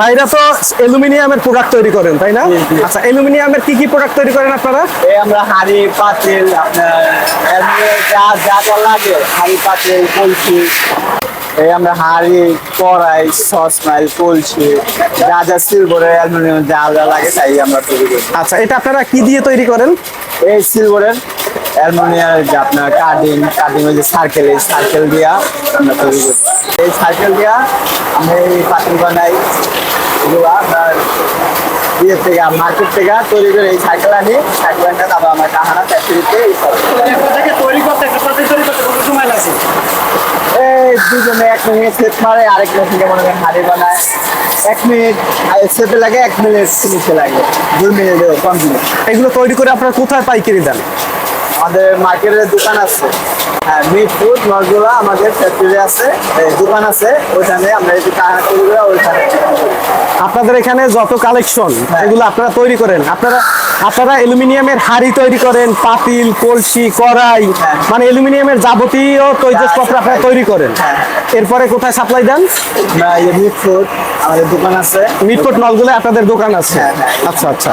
ভাইরা তো অ্যালুমিনিয়ামের প্রোডাক্ট তৈরি করেন তাই না। আচ্ছা অ্যালুমিনিয়ামের কি কি প্রোডাক্ট তৈরি করেন আপনারা? এই আমরা হাড়ি পাতিল আপনার যা যা যা লাগে হাড়ি পাতিল কলসি। এই আমরা হাড়ি কড়াই সসমাইল কলসি যা যা সিলভারের অ্যালুমিনিয়াম যা যা লাগে তাই আমরা তৈরি করি। আচ্ছা এটা আপনারা কি দিয়ে তৈরি করেন? এই সিলভারের অ্যালুমিনিয়াম যে আপনার কাটিং কাটিং ওই যে সার্কেল এই সার্কেল দিয়া আমরা তৈরি করি। এই সার্কেল দিয়া আমরা এই পাতিল বানাই। এগুলো আপনার ইয়ে থেকে মার্কেট থেকে তৈরি করে এই সাইকেল আনি। সাইকেল আনি তারপর আমরা কাহানা ফ্যাক্টরিতে এই সব তৈরি করতে একটা পাতিল তৈরি করতে কত সময় লাগে এই দুজনে এক মিনিট সেট মারে আরেক মিনিট থেকে মনে করেন হাড়ি বানায়। এক মিনিট সেটে লাগে এক মিনিট ফিনিশে লাগে। দুই মিনিট কমপ্লিট এগুলো তৈরি করে আপনারা কোথায় পাইকারি দেন? আমাদের মার্কেটের দোকান আছে হ্যাঁ মিট ফুড আমাদের ফ্যাক্টরি আছে দোকান আছে ওইখানে আমরা তৈরি করে ওইখানে আপনাদের এখানে যত কালেকশন হ্যাঁ। এগুলো আপনারা তৈরি করেন আপনারা আপনারা অ্যালুমিনিয়ামের হাড়ি তৈরি করেন পাতিল কলসি কড়াই হ্যাঁ। মানে অ্যালুমিনিয়ামের যাবতীয় তৈজসপত্র আপনারা তৈরি করেন হ্যাঁ। এরপরে কোথায় সাপ্লাই দেন এই আমাদের দোকান আছে মিটপট নলগুলো আপনাদের দোকান আছে। আচ্ছা আচ্ছা